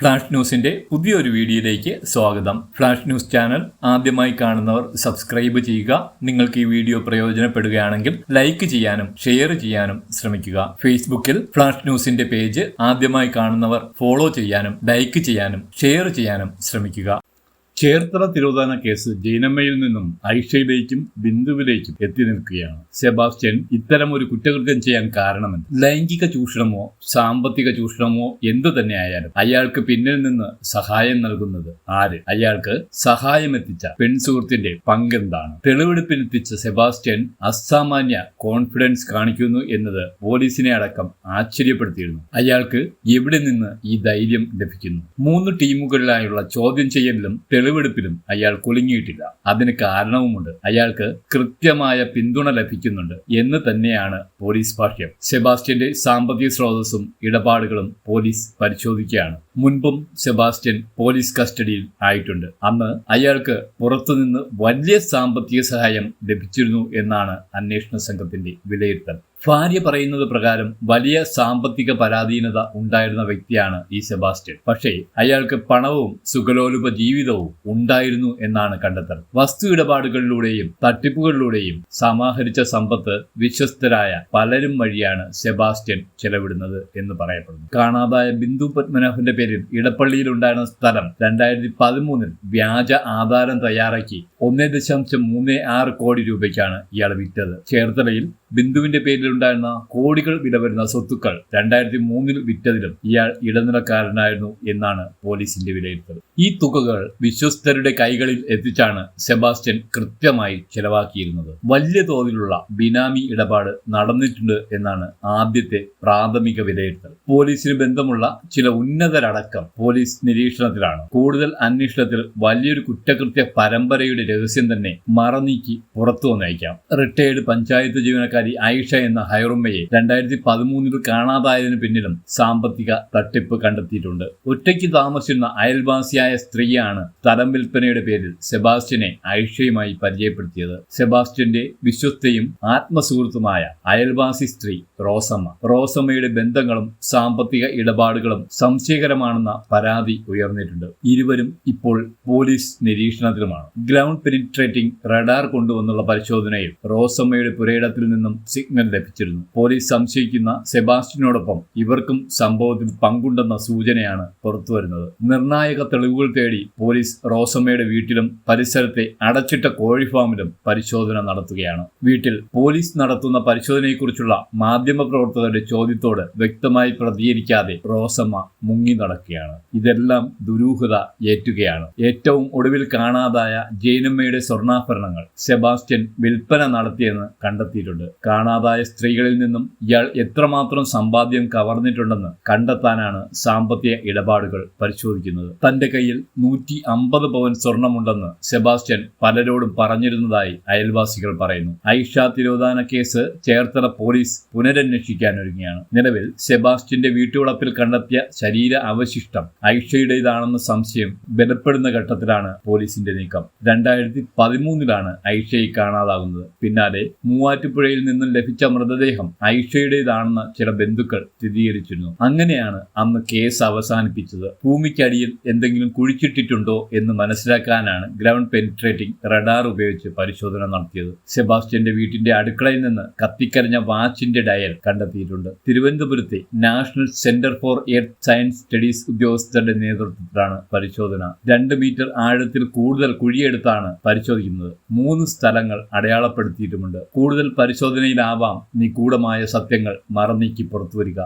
Flash ന്യൂസിന്റെ പുതിയൊരു വീഡിയോയിലേക്ക് സ്വാഗതം. ഫ്ലാഷ് ന്യൂസ് ചാനൽ ആദ്യമായി കാണുന്നവർ സബ്സ്ക്രൈബ് ചെയ്യുക. നിങ്ങൾക്ക് ഈ വീഡിയോ പ്രയോജനപ്പെടുകയാണെങ്കിൽ ലൈക്ക് ചെയ്യാനും ഷെയർ ചെയ്യാനും ശ്രമിക്കുക. ഫേസ്ബുക്കിൽ ഫ്ലാഷ് ന്യൂസിന്റെ പേജ് ആദ്യമായി കാണുന്നവർ ഫോളോ ചെയ്യാനും ലൈക്ക് ചെയ്യാനും ഷെയർ ചെയ്യാനും ശ്രമിക്കുക. ചേർത്തല തിരോധാന കേസ് ജൈനമ്മയിൽ നിന്നും ഐഷയിലേക്കും ബിന്ദുവിലേക്കും എത്തി നിൽക്കുകയാണ്. സെബാസ്റ്റ്യൻ ഇത്തരം ഒരു കുറ്റകൃത്യം ചെയ്യാൻ കാരണമെന്ന് ലൈംഗിക ചൂഷണമോ സാമ്പത്തിക ചൂഷണമോ എന്തു തന്നെ ആയാലും അയാൾക്ക് പിന്നിൽ നിന്ന് സഹായം നൽകുന്നത് ആര്? അയാൾക്ക് സഹായം എത്തിച്ച പെൺസുഹൃത്തിന്റെ പങ്കെന്താണ്? തെളിവെടുപ്പിനെത്തിച്ച സെബാസ്റ്റ്യൻ അസാമാന്യ കോൺഫിഡൻസ് കാണിക്കുന്നു എന്നത് പോലീസിനെ അടക്കം ആശ്ചര്യപ്പെടുത്തിയിരുന്നു. അയാൾക്ക് എവിടെ നിന്ന് ഈ ധൈര്യം ലഭിക്കുന്നു? മൂന്ന് ടീമുകളിലായുള്ള ചോദ്യം ചെയ്യലിലും തെളിവെടുപ്പിലും അയാൾ കുലുങ്ങിയിട്ടില്ല. അതിന് കാരണവുമുണ്ട്. അയാൾക്ക് കൃത്യമായ പിന്തുണ ലഭിക്കുന്നുണ്ട് എന്ന് തന്നെയാണ് പോലീസ് ഭാഷ്യം. സെബാസ്റ്റ്യന്റെ സാമ്പത്തിക സ്രോതസ്സും ഇടപാടുകളും പോലീസ് പരിശോധിക്കുകയാണ്. മുൻപും സെബാസ്റ്റ്യൻ പോലീസ് കസ്റ്റഡിയിൽ ആയിട്ടുണ്ട്. അന്ന് അയാൾക്ക് പുറത്തുനിന്ന് വലിയ സാമ്പത്തിക സഹായം ലഭിച്ചിരുന്നു എന്നാണ് അന്വേഷണ സംഘത്തിന്റെ വിലയിരുത്തൽ. ഭാര്യ പറയുന്നത് പ്രകാരം വലിയ സാമ്പത്തിക പരാധീനത ഉണ്ടായിരുന്ന വ്യക്തിയാണ് ഈ സെബാസ്റ്റ്യൻ. പക്ഷേ അയാൾക്ക് പണവും സുഖലോലുപ ജീവിതവും ഉണ്ടായിരുന്നു എന്നാണ് കണ്ടെത്തൽ. വസ്തു ഇടപാടുകളിലൂടെയും തട്ടിപ്പുകളിലൂടെയും സമാഹരിച്ച സമ്പത്ത് വിശ്വസ്തരായ പലരും വഴിയാണ് സെബാസ്റ്റ്യൻ ചെലവിടുന്നത് എന്ന് പറയപ്പെടുന്നു. കാണാതായ ബിന്ദു പത്മനാഭന്റെ പേരിൽ ഇടപ്പള്ളിയിൽ ഉണ്ടായിരുന്ന സ്ഥലം രണ്ടായിരത്തി പതിമൂന്നിൽ വ്യാജ ആധാരം തയ്യാറാക്കി ഒന്നേ ദശാംശം മൂന്ന് ആറ് കോടി രൂപയ്ക്കാണ് ഇയാൾ വിറ്റത്. ചേർത്തലയിൽ ബിന്ദുവിന്റെ പേരിലുണ്ടായിരുന്ന കോടികൾ വില വരുന്ന സ്വത്തുക്കൾ രണ്ടായിരത്തി മൂന്നിൽ വിറ്റതിലും ഇയാൾ ഇടനിലക്കാരനായിരുന്നു എന്നാണ് പോലീസിന്റെ വിലയിരുത്തൽ. ഈ തുകകൾ വിശ്വസ്തരുടെ കൈകളിൽ എത്തിച്ചാണ് സെബാസ്റ്റ്യൻ കൃത്യമായി ചെലവാക്കിയിരുന്നത്. വലിയ തോതിലുള്ള ബിനാമി ഇടപാട് നടന്നിട്ടുണ്ട് എന്നാണ് ആദ്യത്തെ പ്രാഥമിക വിലയിരുത്തൽ. പോലീസിന് ബന്ധമുള്ള ചില ഉന്നതരടക്കം പോലീസ് നിരീക്ഷണത്തിലാണ്. കൂടുതൽ അന്വേഷണത്തിൽ വലിയൊരു കുറ്റകൃത്യ പരമ്പരയുടെ രഹസ്യം തന്നെ മറനീക്കി പുറത്തു വന്നയക്കാം. റിട്ടയർഡ് പഞ്ചായത്ത് ജീവനക്കാരി ആയിഷ എന്ന ഹൈറുമ്മയെ രണ്ടായിരത്തി പതിമൂന്നിൽ കാണാതായതിനു പിന്നിലും സാമ്പത്തിക തട്ടിപ്പ് കണ്ടെത്തിയിട്ടുണ്ട്. ഒറ്റയ്ക്ക് താമസിക്കുന്ന അയൽവാസിയായ സ്ത്രീയാണ് സ്ഥലം വിൽപ്പനയുടെ പേരിൽ സെബാസ്റ്റ്യനെ ഐഷയുമായി പരിചയപ്പെടുത്തിയത്. സെബാസ്റ്റ്യന്റെ വിശ്വസ്തയും ആത്മസുഹൃത്തുമായ അയൽവാസി സ്ത്രീ റോസമ്മ. റോസമ്മയുടെ ബന്ധങ്ങളും സാമ്പത്തിക ഇടപാടുകളും സംശയകരമാണെന്ന പരാതി ഉയർന്നിട്ടുണ്ട്. ഇരുവരും ഇപ്പോൾ പോലീസ് നിരീക്ഷണത്തിലുമാണ്. ഗ്രൗണ്ട് പെനിട്രേറ്റിംഗ് റഡാർ കൊണ്ടുവന്നുള്ള പരിശോധനയിൽ റോസമ്മയുടെ പുരയിടത്തിൽ നിന്നും സിഗ്നൽ ലഭിച്ചിരുന്നു പോലീസ് സംശയിക്കുന്ന സെബാസ്റ്റ്യനോടൊപ്പം ഇവർക്കും സംഭവത്തിൽ പങ്കുണ്ടെന്ന സൂചനയാണ് പുറത്തുവരുന്നത് നിർണായക തെളിവുകൾ തേടി പോലീസ് റോസമ്മയുടെ വീട്ടിലും പരിസരത്തെ അടച്ചിട്ട കോഴി ഫാമിലും പരിശോധന നടത്തുകയാണ്. വീട്ടിൽ പോലീസ് നടത്തുന്ന പരിശോധനയെക്കുറിച്ചുള്ള മാധ്യമപ്രവർത്തകരുടെ ചോദ്യത്തോട് വ്യക്തമായി പ്രതികരിക്കാതെ റോസമ്മ മുങ്ങി നടക്കുകയാണ്. ഇതെല്ലാം ദുരൂഹത ഏറ്റുകയാണ്. ഏറ്റവും ഒടുവിൽ കാണാതായ ജൈനമ്മയുടെ സ്വർണാഭരണങ്ങൾ സെബാസ്റ്റ്യൻ വിൽപ്പന നടത്തിയെന്ന് കണ്ടെത്തിയിട്ടുണ്ട്. കാണാതായ സ്ത്രീകളിൽ നിന്നും ഇയാൾ എത്രമാത്രം സമ്പാദ്യം കവർന്നിട്ടുണ്ടെന്ന് കണ്ടെത്താനാണ് സാമ്പത്തിക ഇടപാടുകൾ പരിശോധിക്കുന്നത്. തന്റെ കയ്യിൽ നൂറ്റി അമ്പത് പവൻ സ്വർണമുണ്ടെന്ന് സെബാസ്റ്റ്യൻ പലരോടും പറഞ്ഞിരുന്നതായി അയൽവാസികൾ പറയുന്നു. ഐഷ തിരോധാന കേസ് ചേർത്തല പോലീസ് പുനരന്വേഷിക്കാൻ ഒരുങ്ങിയാണ് നിലവിൽ സെബാസ്റ്റ്യന്റെ വീട്ടുവളപ്പിൽ കണ്ടെത്തിയ ശരീര അവശിഷ്ടം ഐഷയുടേതാണെന്ന സംശയം ബലപ്പെടുന്ന ഘട്ടത്തിലാണ് പോലീസിന്റെ നീക്കം. രണ്ടായിരത്തി പതിമൂന്നിലാണ് ഐഷയെ കാണാതാകുന്നത്. പിന്നാലെ മൂവാറ്റുപുഴയിൽ നിന്നും ലഭിച്ച മൃതദേഹം ഐഷയുടേതാണെന്ന് ചില ബന്ധുക്കൾ സ്ഥിരീകരിച്ചിരുന്നു. അങ്ങനെയാണ് അന്ന് കേസ് അവസാനിപ്പിച്ചത്. ഭൂമിക്കടിയിൽ എന്തെങ്കിലും കുഴിച്ചിട്ടിട്ടുണ്ടോ എന്ന് മനസ്സിലാക്കാനാണ് ഗ്രൗണ്ട് പെനിട്രേറ്റിംഗ് റഡാർ ഉപയോഗിച്ച് പരിശോധന നടത്തിയത്. സെബാസ്റ്റ്യന്റെ വീട്ടിന്റെ അടുക്കളയിൽ നിന്ന് കത്തിക്കരഞ്ഞ വാച്ചിന്റെ ഡയൽ കണ്ടെത്തിയിട്ടുണ്ട്. തിരുവനന്തപുരത്തെ national centre for earth science studies ഉദ്യോഗസ്ഥരുടെ നേതൃത്വത്തിലാണ് പരിശോധന. രണ്ട് മീറ്റർ ആഴത്തിൽ കൂടുതൽ കുഴിയെടുത്താണ് പരിശോധിക്കുന്നത്. മൂന്ന് സ്ഥലങ്ങൾ അടയാളപ്പെടുത്തിയിട്ടുമുണ്ട്. കൂടുതൽ പരിശോധനയിലാവാം നിഗൂഢമായ സത്യങ്ങൾ മറന്നീക്കി പുറത്തുവരിക.